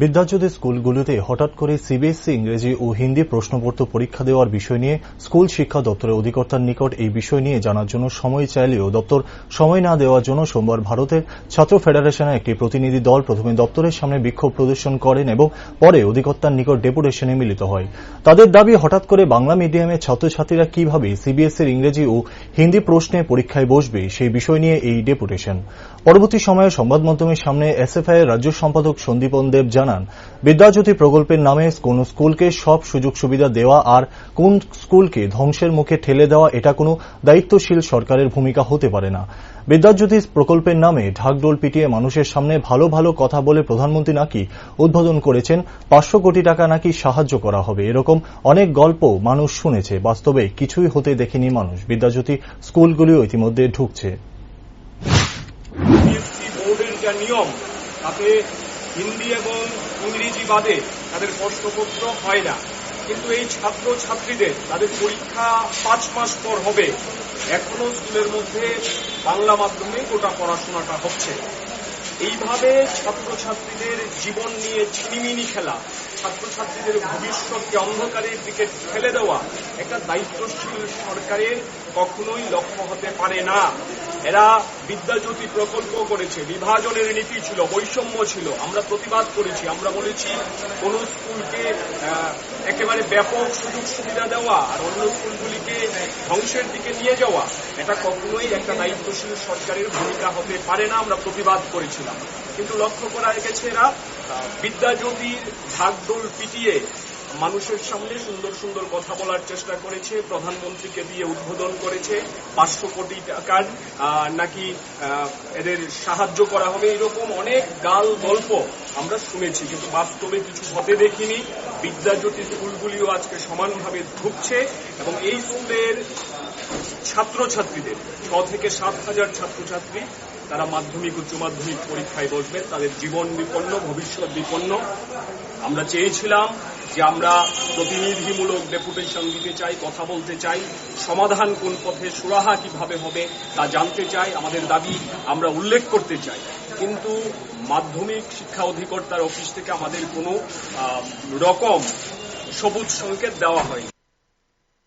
বিদ্যাজ্যোতি স্কুলগুলোতে হঠাৎ করে সিবিএসসি ইংরেজি ও হিন্দি প্রশ্নপত্র পরীক্ষা দেওয়ার বিষয় নিয়ে স্কুল শিক্ষা দপ্তরের অধিকর্তার নিকট এই বিষয় নিয়ে জানার জন্য সময় চাইলেও দপ্তর সময় না দেওয়ার জন্য সোমবার ভারতের ছাত্র ফেডারেশনের একটি প্রতিনিধি দল প্রথমে দপ্তরের সামনে বিক্ষোভ প্রদর্শন করেন এবং পরে অধিকর্তার নিকট ডেপুটেশনে মিলিত হয়। তাদের দাবি, হঠাৎ করে বাংলা মিডিয়ামের ছাত্রছাত্রীরা কীভাবে সিবিএসসির ইংরেজি ও হিন্দি প্রশ্নে পরীক্ষায় বসবে সেই বিষয় নিয়ে এই ডেপুটেশন। পরবর্তী সময়ে সংবাদ মাধ্যমের সামনে এসএফআই রাজ্য সম্পাদক সন্দীপন দেব জানান বিদ্যাজ্যোতি প্রকল্পের নামে কোন স্কুলকে সব সুযোগ সুবিধা দেওয়া আর কোন স্কুলকে ধ্বংসের মুখে ঠেলে দেওয়া এটা কোনো দায়িত্বশীল সরকারের ভূমিকা হতে পারে না। বিদ্যাজ্যোতি প্রকল্পের নামে ঢাকডোল পিটিয়ে মানুষের সামনে ভালো ভালো কথা বলে প্রধানমন্ত্রী নাকি উদ্বোধন করেছেন, পাঁচশো কোটি টাকা নাকি সাহায্য করা হবে এরকম অনেক গল্প মানুষ শুনেছে, বাস্তবে কিছুই হতে দেখেনি মানুষ। বিদ্যাজ্যোতি স্কুলগুলিও ইতিমধ্যে ঢুকছে। হিন্দি এবং ইংরেজি বাদে তাদের প্রশ্নপত্র হয় না। কিন্তু এই ছাত্র ছাত্রীদের তাদের পরীক্ষা পাঁচ মাস পর হবে। এখনও স্কুলের মধ্যে বাংলা মাধ্যমে গোটা পড়াশোনাটা হচ্ছে। এইভাবে ছাত্রছাত্রীদের জীবন নিয়ে ছিনিমিনি খেলা ছাত্রছাত্রীদের ভবিষ্যৎকে অন্ধকারের দিকে ঠেলে দেওয়া একটা দায়িত্বশীল সরকারের কখনোই লক্ষ্য হতে পারে না। এরা বিদ্যাজ্যোতি প্রকল্প করেছে, বিভাজনের নীতি ছিল, বৈষম্য ছিল। আমরা প্রতিবাদ করেছি, আমরা বলেছি, কোন স্কুলকে একেবারে ব্যাপক সুযোগ সুবিধা দেওয়া আর অন্য স্কুলগুলিকে ধ্বংসের দিকে নিয়ে যাওয়া, এটা কখনোই একটা দায়িত্বশীল সরকারের ভূমিকা হতে পারে না, আমরা প্রতিবাদ করেছিলাম। কিন্তু লক্ষ্য করা গেছে এরা বিদ্যাজ্যোতির ঢাকঢোল পিটিয়ে মানুষের সামনে সুন্দর সুন্দর কথা বলার চেষ্টা করেছে, প্রধানমন্ত্রীকে দিয়ে উদ্বোধন করেছে, পাঁচশো কোটি টাকার নাকি এদের সাহায্য করা হবে, এরকম অনেক গাল গল্প আমরা শুনেছি, কিন্তু বাস্তবে কিছু হতে দেখিনি। বিদ্যাজ্যোতি স্কুলগুলিও আজকে সমানভাবে ঢুকছে এবং এই স্কুলের ছাত্রছাত্রীদের, ছ থেকে সাত হাজার ছাত্রছাত্রী তারা মাধ্যমিক, উচ্চ মাধ্যমিক পরীক্ষায় বসবেন তাদের জীবন বিপন্ন, ভবিষ্যৎ বিপন্ন। আমরা চেয়েছিলাম যে আমরা প্রতিনিধিমূলক ডেপুটেশন দিতে চাই, কথা বলতে চাই, সমাধান কোন পথে সুরাহা কীভাবে হবে তা জানতে চাই। আমাদের দাবি আমরা উল্লেখ করতে চাই। কিন্তু মাধ্যমিক শিক্ষা অধিকর্তার অফিস থেকে আমাদের কোনো রকম সবুজ সংকেত দেওয়া হয়নি।